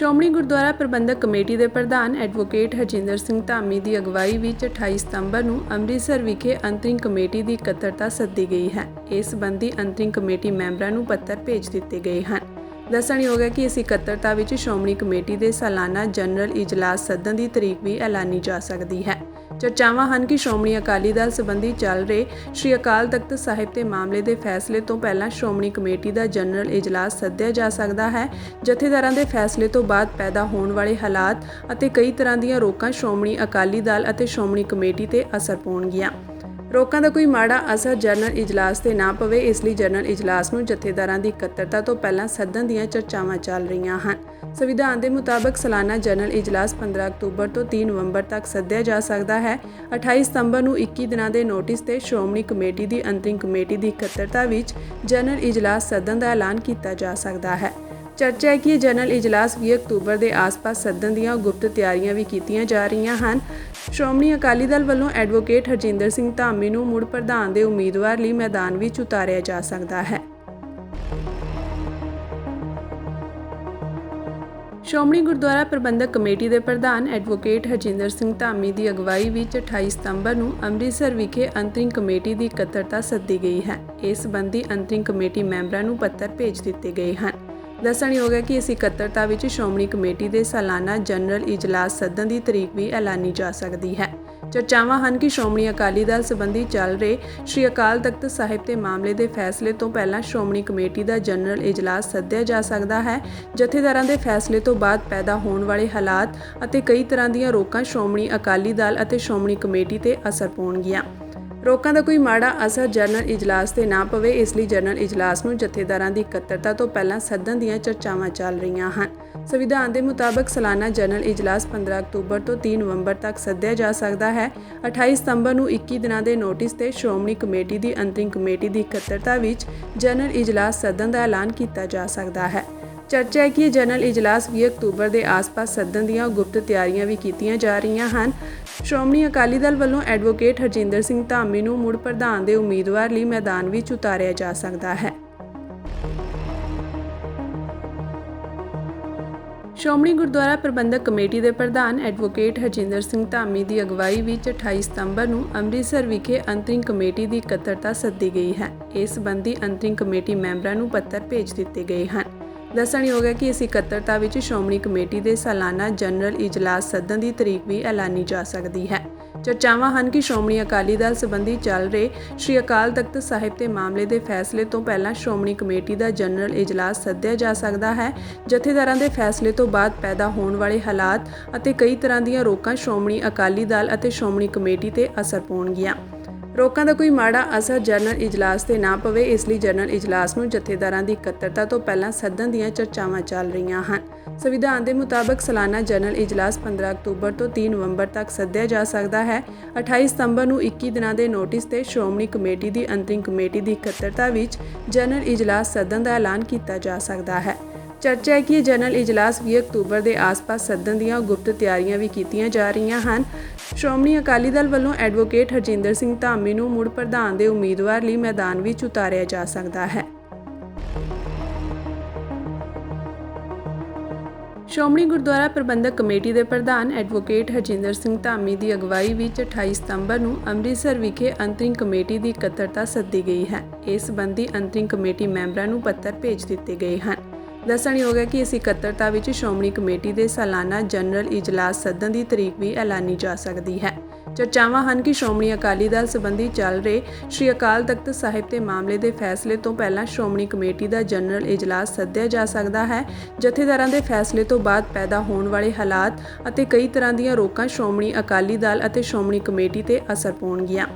ਸ਼੍ਰੋਮਣੀ ਗੁਰਦੁਆਰਾ ਪ੍ਰਬੰਧਕ committee ਦੇ ਪ੍ਰਧਾਨ advocate Harjinder Singh Dhami ਦੀ ਅਗਵਾਈ ਵਿੱਚ 28 ਸਤੰਬਰ ਨੂੰ ਅੰਮ੍ਰਿਤਸਰ ਵਿਖੇ ਅੰਤਰਿੰਗ ਕਮੇਟੀ ਦੀ ਇਕੱਤਰਤਾ ਸੱਦੀ ਗਈ ਹੈ। ਇਸ ਸੰਬੰਧੀ ਅੰਤਰਿੰਗ ਕਮੇਟੀ ਮੈਂਬਰਾਂ ਨੂੰ ਪੱਤਰ ਭੇਜ ਦਿੱਤੇ ਗਏ ਹਨ। ਦੱਸਣਯੋਗ ਹੈ ਕਿ ਇਸ ਇਕੱਤਰਤਾ ਵਿੱਚ ਸ਼੍ਰੋਮਣੀ ਕਮੇਟੀ ਦੇ ਸਾਲਾਨਾ ਜਨਰਲ ਇਜਲਾਸ ਸੱਦਣ ਦੀ ਤਰੀਕ ਵੀ ਐਲਾਨੀ ਜਾ ਸਕਦੀ ਹੈ। ਚਰਚਾਵਾਂ ਹਨ ਕਿ ਸ਼੍ਰੋਮਣੀ ਅਕਾਲੀ ਦਲ ਸੰਬੰਧੀ ਚੱਲ ਰਹੇ ਸ਼੍ਰੀ ਅਕਾਲ ਤਖਤ ਸਾਹਿਬ ਤੇ ਮਾਮਲੇ ਦੇ ਫੈਸਲੇ ਤੋਂ ਪਹਿਲਾਂ ਸ਼੍ਰੋਮਣੀ ਕਮੇਟੀ ਦਾ ਜਨਰਲ ਇਜਲਾਸ ਸੱਦਿਆ ਜਾ ਸਕਦਾ ਹੈ। ਜਥੇਦਾਰਾਂ ਦੇ ਫੈਸਲੇ ਤੋਂ ਬਾਅਦ ਪੈਦਾ ਹੋਣ ਵਾਲੇ ਹਾਲਾਤ ਅਤੇ ਕਈ ਤਰ੍ਹਾਂ ਦੀਆਂ ਰੋਕਾਂ ਸ਼੍ਰੋਮਣੀ ਅਕਾਲੀ ਦਲ ਅਤੇ ਸ਼੍ਰੋਮਣੀ ਕਮੇਟੀ ਤੇ ਅਸਰ ਪਾਉਣਗੀਆਂ। ਰੋਕਾਂ ਦਾ ਕੋਈ ਮਾੜਾ ਅਸਰ ਜਨਰਲ ਇਜਲਾਸ ਤੇ ਨਾ ਪਵੇ, ਇਸ ਲਈ ਜਨਰਲ ਇਜਲਾਸ ਨੂੰ ਜਥੇਦਾਰਾਂ ਦੀ ਇਕੱਤਰਤਾ ਤੋਂ ਪਹਿਲਾਂ ਸੱਦਣ ਦੀਆਂ ਚਰਚਾਵਾਂ ਚੱਲ ਰਹੀਆਂ ਹਨ। ਸੰਵਿਧਾਨ ਦੇ ਮੁਤਾਬਕ ਸਾਲਾਨਾ ਜਨਰਲ ਇਜਲਾਸ 15 ਅਕਤੂਬਰ ਤੋਂ 3 ਨਵੰਬਰ ਤੱਕ ਸੱਦਿਆ ਜਾ ਸਕਦਾ ਹੈ। 28 ਸਤੰਬਰ ਨੂੰ 21 ਦਿਨਾਂ ਦੇ ਨੋਟਿਸ ਤੇ ਸ਼੍ਰੋਮਣੀ ਕਮੇਟੀ ਦੀ ਅੰਤਰਿਮ ਕਮੇਟੀ ਦੀ ਇਕੱਤਰਤਾ ਵਿੱਚ ਜਨਰਲ ਇਜਲਾਸ ਸੱਦਣ ਦਾ ਐਲਾਨ ਕੀਤਾ ਜਾ ਸਕਦਾ ਹੈ। ਚਰਚਾ ਹੈ ਕਿ ਜਨਰਲ ਇਜਲਾਸ 20 ਅਕਤੂਬਰ ਦੇ ਆਸ-ਪਾਸ ਸੱਦਣ ਦੀਆਂ ਗੁਪਤ ਤਿਆਰੀਆਂ ਵੀ ਕੀਤੀਆਂ ਜਾ ਰਹੀਆਂ ਹਨ। ਸ਼੍ਰੋਮਣੀ ਅਕਾਲੀ ਦਲ ਵੱਲੋਂ ਐਡਵੋਕੇਟ ਹਰਜਿੰਦਰ ਸਿੰਘ ਧਾਮੀ ਨੂੰ ਮੁੜ ਪ੍ਰਧਾਨ ਦੇ ਉਮੀਦਵਾਰ ਲਈ ਮੈਦਾਨ ਵਿੱਚ ਉਤਾਰਿਆ ਜਾ ਸਕਦਾ ਹੈ। ਸ਼੍ਰੋਮਣੀ ਗੁਰਦੁਆਰਾ ਪ੍ਰਬੰਧਕ ਕਮੇਟੀ ਦੇ ਪ੍ਰਧਾਨ ਐਡਵੋਕੇਟ ਹਰਜਿੰਦਰ ਸਿੰਘ ਧਾਮੀ ਦੀ ਅਗਵਾਈ ਵਿੱਚ 28 ਸਤੰਬਰ ਨੂੰ ਅੰਮ੍ਰਿਤਸਰ ਵਿਖੇ ਅੰਤਰਿੰਗ ਕਮੇਟੀ ਦੀ ਇਕੱਤਰਤਾ ਸੱਦੀ ਗਈ ਹੈ। ਇਸ ਸੰਬੰਧੀ ਅੰਤਰਿੰਗ ਕਮੇਟੀ ਮੈਂਬਰਾਂ ਨੂੰ ਪੱਤਰ ਭੇਜ ਦਿੱਤੇ ਗਏ ਹਨ। ਦੱਸਣਯੋਗ ਹੈ ਕਿ ਇਸ ਇਕੱਤਰਤਾ ਵਿੱਚ ਸ਼੍ਰੋਮਣੀ ਕਮੇਟੀ ਦੇ ਸਾਲਾਨਾ ਜਨਰਲ ਇਜਲਾਸ ਸੱਦਣ ਦੀ ਤਰੀਕ ਵੀ ਐਲਾਨੀ ਜਾ ਸਕਦੀ ਹੈ। ਚਰਚਾਵਾਂ ਹਨ ਕਿ ਸ਼੍ਰੋਮਣੀ ਅਕਾਲੀ ਦਲ ਸੰਬੰਧੀ ਚੱਲ ਰਹੇ ਸ਼੍ਰੀ ਅਕਾਲ ਤਖਤ ਸਾਹਿਬ ਤੇ ਮਾਮਲੇ ਦੇ ਫੈਸਲੇ ਤੋਂ ਪਹਿਲਾਂ ਸ਼੍ਰੋਮਣੀ ਕਮੇਟੀ ਦਾ ਜਨਰਲ ਇਜਲਾਸ ਸੱਦਿਆ ਜਾ ਸਕਦਾ ਹੈ। ਜਥੇਦਾਰਾਂ ਦੇ ਫੈਸਲੇ ਤੋਂ ਬਾਅਦ ਪੈਦਾ ਹੋਣ ਵਾਲੇ ਹਾਲਾਤ ਅਤੇ ਕਈ ਤਰ੍ਹਾਂ ਦੀਆਂ ਰੋਕਾਂ ਸ਼੍ਰੋਮਣੀ ਅਕਾਲੀ ਦਲ ਅਤੇ ਸ਼੍ਰੋਮਣੀ ਕਮੇਟੀ ਤੇ ਅਸਰ ਪਾਉਣਗੀਆਂ। ਰੋਕਾਂ ਦਾ ਕੋਈ ਮਾੜਾ ਅਸਰ ਜਨਰਲ ਇਜਲਾਸ ਤੇ ਨਾ ਪਵੇ, ਇਸ ਲਈ ਜਨਰਲ ਇਜਲਾਸ ਨੂੰ ਜਥੇਦਾਰਾਂ ਦੀ ਇਕੱਤਰਤਾ ਤੋਂ ਪਹਿਲਾਂ ਸੱਦਣ ਦੀਆਂ ਚਰਚਾਵਾਂ ਚੱਲ ਰਹੀਆਂ ਹਨ। ਸੰਵਿਧਾਨ ਦੇ ਮੁਤਾਬਕ ਸਾਲਾਨਾ ਜਨਰਲ ਇਜਲਾਸ 15 ਅਕਤੂਬਰ ਤੋਂ 3 ਨਵੰਬਰ ਤੱਕ ਸੱਦਿਆ ਜਾ ਸਕਦਾ ਹੈ। 28 ਸਤੰਬਰ ਨੂੰ 21 ਦਿਨਾਂ ਦੇ ਨੋਟਿਸ ਤੇ ਸ਼੍ਰੋਮਣੀ ਕਮੇਟੀ ਦੀ ਅੰਤਰਿਮ ਕਮੇਟੀ ਦੀ ਇਕੱਤਰਤਾ ਵਿੱਚ ਜਨਰਲ ਇਜਲਾਸ ਸੱਦਣ ਦਾ ਐਲਾਨ ਕੀਤਾ ਜਾ ਸਕਦਾ ਹੈ। ਚਰਚਾ ਹੈ ਕਿ ਜਨਰਲ ਇਜਲਾਸ 20 ਅਕਤੂਬਰ ਦੇ ਆਸ-ਪਾਸ ਸੱਦਣ ਦੀਆਂ ਗੁਪਤ ਤਿਆਰੀਆਂ ਵੀ ਕੀਤੀਆਂ ਜਾ ਰਹੀਆਂ ਹਨ। ਸ਼੍ਰੋਮਣੀ ਅਕਾਲੀ ਦਲ ਵੱਲੋਂ ਐਡਵੋਕੇਟ ਹਰਜਿੰਦਰ ਸਿੰਘ ਧਾਮੀ ਨੂੰ ਮੁੜ ਪ੍ਰਧਾਨ ਦੇ ਉਮੀਦਵਾਰ ਲਈ ਮੈਦਾਨ ਵਿੱਚ ਉਤਾਰਿਆ ਜਾ ਸਕਦਾ ਹੈ। ਸ਼੍ਰੋਮਣੀ ਗੁਰਦੁਆਰਾ ਪ੍ਰਬੰਧਕ ਕਮੇਟੀ ਦੇ ਪ੍ਰਧਾਨ ਐਡਵੋਕੇਟ ਹਰਜਿੰਦਰ ਸਿੰਘ ਧਾਮੀ ਦੀ ਅਗਵਾਈ ਵਿੱਚ 28 ਸਤੰਬਰ ਨੂੰ ਅੰਮ੍ਰਿਤਸਰ ਵਿਖੇ ਅੰਤਰਿੰਗ ਕਮੇਟੀ ਦੀ ਇਕੱਤਰਤਾ ਸੱਦੀ ਗਈ ਹੈ। ਇਸ ਸੰਬੰਧੀ ਅੰਤਰਿੰਗ ਕਮੇਟੀ ਮੈਂਬਰਾਂ ਨੂੰ ਪੱਤਰ ਭੇਜ ਦਿੱਤੇ ਗਏ ਹਨ। ਦੱਸਣਯੋਗ ਹੈ ਕਿ ਇਸ ਇਕੱਤਰਤਾ ਵਿੱਚ ਸ਼੍ਰੋਮਣੀ ਕਮੇਟੀ ਦੇ ਸਾਲਾਨਾ ਜਨਰਲ ਇਜਲਾਸ ਸੱਦਣ ਦੀ ਤਰੀਕ ਵੀ ਐਲਾਨੀ ਜਾ ਸਕਦੀ ਹੈ। ਚਰਚਾਵਾਂ ਹਨ ਕਿ ਸ਼੍ਰੋਮਣੀ ਅਕਾਲੀ ਦਲ ਸੰਬੰਧੀ ਚੱਲ ਰਹੇ ਸ਼੍ਰੀ ਅਕਾਲ ਤਖਤ ਸਾਹਿਬ ਤੇ ਮਾਮਲੇ ਦੇ ਫੈਸਲੇ ਤੋਂ ਪਹਿਲਾਂ ਸ਼੍ਰੋਮਣੀ ਕਮੇਟੀ ਦਾ ਜਨਰਲ ਇਜਲਾਸ ਸੱਦਿਆ ਜਾ ਸਕਦਾ ਹੈ। ਜਥੇਦਾਰਾਂ ਦੇ ਫੈਸਲੇ ਤੋਂ ਬਾਅਦ ਪੈਦਾ ਹੋਣ ਵਾਲੇ ਹਾਲਾਤ ਅਤੇ ਕਈ ਤਰ੍ਹਾਂ ਦੀਆਂ ਰੋਕਾਂ ਸ਼੍ਰੋਮਣੀ ਅਕਾਲੀ ਦਲ ਅਤੇ ਸ਼੍ਰੋਮਣੀ ਕਮੇਟੀ ਤੇ ਅਸਰ ਪਾਉਣਗੀਆਂ। ਰੋਕਾਂ ਦਾ ਕੋਈ ਮਾੜਾ ਅਸਰ ਜਨਰਲ ਇਜਲਾਸ ਤੇ ਨਾ ਪਵੇ, ਇਸ ਲਈ ਜਨਰਲ ਇਜਲਾਸ ਨੂੰ ਜਥੇਦਾਰਾਂ ਦੀ ਇਕੱਤਰਤਾ ਤੋਂ ਪਹਿਲਾਂ ਸੱਦਣ ਦੀਆਂ ਚਰਚਾਵਾਂ ਚੱਲ ਰਹੀਆਂ ਹਨ। ਸੰਵਿਧਾਨ ਦੇ ਮੁਤਾਬਕ ਸਾਲਾਨਾ ਜਨਰਲ ਇਜਲਾਸ 15 ਅਕਤੂਬਰ ਤੋਂ 3 ਨਵੰਬਰ ਤੱਕ ਸੱਦਿਆ ਜਾ ਸਕਦਾ ਹੈ। 28 ਸਤੰਬਰ ਨੂੰ 21 ਦਿਨਾਂ ਦੇ ਨੋਟਿਸ ਤੇ ਸ਼੍ਰੋਮਣੀ ਕਮੇਟੀ ਦੀ ਅੰਤਰਿਮ ਕਮੇਟੀ ਦੀ ਇਕੱਤਰਤਾ ਵਿੱਚ ਜਨਰਲ ਇਜਲਾਸ ਸੱਦਣ ਦਾ ਐਲਾਨ ਕੀਤਾ ਜਾ ਸਕਦਾ ਹੈ। ਚਰਚਾ ਹੈ ਕਿ ਇਹ ਜਨਰਲ ਇਜਲਾਸ 20 ਅਕਤੂਬਰ ਦੇ ਆਸ-ਪਾਸ ਸੱਦਣ ਦੀਆਂ ਗੁਪਤ ਤਿਆਰੀਆਂ ਵੀ ਕੀਤੀਆਂ ਜਾ ਰਹੀਆਂ ਹਨ। ਸ਼੍ਰੋਮਣੀ ਅਕਾਲੀ ਦਲ ਵੱਲੋਂ ਐਡਵੋਕੇਟ ਹਰਜਿੰਦਰ ਸਿੰਘ ਧਾਮੀ ਨੂੰ ਮੁੜ ਪ੍ਰਧਾਨ ਦੇ ਉਮੀਦਵਾਰ ਲਈ ਮੈਦਾਨ ਵਿੱਚ ਉਤਾਰਿਆ ਜਾ ਸਕਦਾ ਹੈ। ਸ਼੍ਰੋਮਣੀ ਗੁਰਦੁਆਰਾ ਪ੍ਰਬੰਧਕ ਕਮੇਟੀ ਦੇ ਪ੍ਰਧਾਨ ਐਡਵੋਕੇਟ ਹਰਜਿੰਦਰ ਸਿੰਘ ਧਾਮੀ ਦੀ ਅਗਵਾਈ ਵਿੱਚ 28 ਸਤੰਬਰ ਨੂੰ ਅੰਮ੍ਰਿਤਸਰ ਵਿਖੇ ਅੰਤਰਿੰਗ ਕਮੇਟੀ ਦੀ ਇਕੱਤਰਤਾ ਸੱਦੀ ਗਈ ਹੈ। ਇਸ ਸੰਬੰਧੀ ਅੰਤਰਿੰਗ ਕਮੇਟੀ ਮੈਂਬਰਾਂ ਨੂੰ ਪੱਤਰ ਭੇਜ ਦਿੱਤੇ ਗਏ ਹਨ। ਦੱਸਣਯੋਗ ਹੈ ਕਿ ਇਸ ਇਕੱਤਰਤਾ ਵਿੱਚ ਸ਼੍ਰੋਮਣੀ ਕਮੇਟੀ ਦੇ ਸਾਲਾਨਾ ਜਨਰਲ ਇਜਲਾਸ ਸੱਦਣ ਦੀ ਤਰੀਕ ਵੀ ਐਲਾਨੀ ਜਾ ਸਕਦੀ ਹੈ। ਚਰਚਾਵਾਂ ਹਨ ਕਿ ਸ਼੍ਰੋਮਣੀ ਅਕਾਲੀ ਦਲ ਸੰਬੰਧੀ ਚੱਲ ਰਹੇ ਸ਼੍ਰੀ ਅਕਾਲ ਤਖਤ ਸਾਹਿਬ ਤੇ ਮਾਮਲੇ ਦੇ ਫੈਸਲੇ ਤੋਂ ਪਹਿਲਾਂ ਸ਼੍ਰੋਮਣੀ ਕਮੇਟੀ ਦਾ ਜਨਰਲ ਇਜਲਾਸ ਸੱਦਿਆ ਜਾ ਸਕਦਾ ਹੈ। ਜਥੇਦਾਰਾਂ ਦੇ ਫੈਸਲੇ ਤੋਂ ਬਾਅਦ ਪੈਦਾ ਹੋਣ ਵਾਲੇ ਹਾਲਾਤ ਅਤੇ ਕਈ ਤਰ੍ਹਾਂ ਦੀਆਂ ਰੋਕਾਂ ਸ਼੍ਰੋਮਣੀ ਅਕਾਲੀ ਦਲ ਅਤੇ ਸ਼੍ਰੋਮਣੀ ਕਮੇਟੀ ਤੇ ਅਸਰ ਪਾਉਣਗੀਆਂ।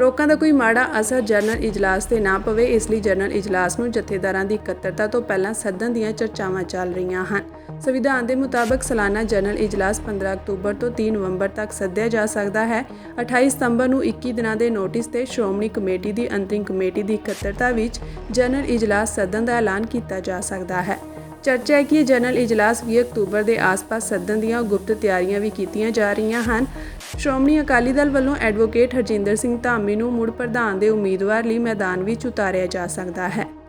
ਰੋਕਾਂ ਦਾ ਕੋਈ ਮਾੜਾ ਅਸਰ ਜਨਰਲ ਇਜਲਾਸ ਤੇ ਨਾ ਪਵੇ, ਇਸ ਲਈ ਜਨਰਲ ਇਜਲਾਸ ਨੂੰ ਜਥੇਦਾਰਾਂ ਦੀ ਇਕੱਤਰਤਾ ਤੋਂ ਪਹਿਲਾਂ ਸੱਦਣ ਦੀਆਂ ਚਰਚਾਵਾਂ ਚੱਲ ਰਹੀਆਂ ਹਨ। ਸੰਵਿਧਾਨ ਦੇ ਮੁਤਾਬਕ ਸਾਲਾਨਾ ਜਨਰਲ ਇਜਲਾਸ 15 ਅਕਤੂਬਰ ਤੋਂ 3 ਨਵੰਬਰ ਤੱਕ ਸੱਦਿਆ ਜਾ ਸਕਦਾ ਹੈ। 28 ਸਤੰਬਰ ਨੂੰ 21 ਦਿਨਾਂ ਦੇ ਨੋਟਿਸ ਤੇ ਸ਼੍ਰੋਮਣੀ ਕਮੇਟੀ ਦੀ ਅੰਤਰਿਮ ਕਮੇਟੀ ਦੀ ਇਕੱਤਰਤਾ ਵਿੱਚ ਜਨਰਲ ਇਜਲਾਸ ਸੱਦਣ ਦਾ ਐਲਾਨ ਕੀਤਾ ਜਾ ਸਕਦਾ ਹੈ। ਚਰਚਾ ਹੈ ਕਿ ਇਹ ਜਨਰਲ ਇਜਲਾਸ 20 ਅਕਤੂਬਰ ਦੇ ਆਸ-ਪਾਸ ਸੱਦਣ ਦੀਆਂ ਗੁਪਤ ਤਿਆਰੀਆਂ ਵੀ ਕੀਤੀਆਂ ਜਾ ਰਹੀਆਂ ਹਨ। ਸ਼੍ਰੋਮਣੀ ਅਕਾਲੀ ਦਲ ਵੱਲੋਂ ਐਡਵੋਕੇਟ ਹਰਜਿੰਦਰ ਸਿੰਘ ਧਾਮੀ ਨੂੰ ਮੁੜ ਪ੍ਰਧਾਨ ਦੇ ਉਮੀਦਵਾਰ ਲਈ ਮੈਦਾਨ ਵਿੱਚ ਉਤਾਰਿਆ ਜਾ ਸਕਦਾ ਹੈ।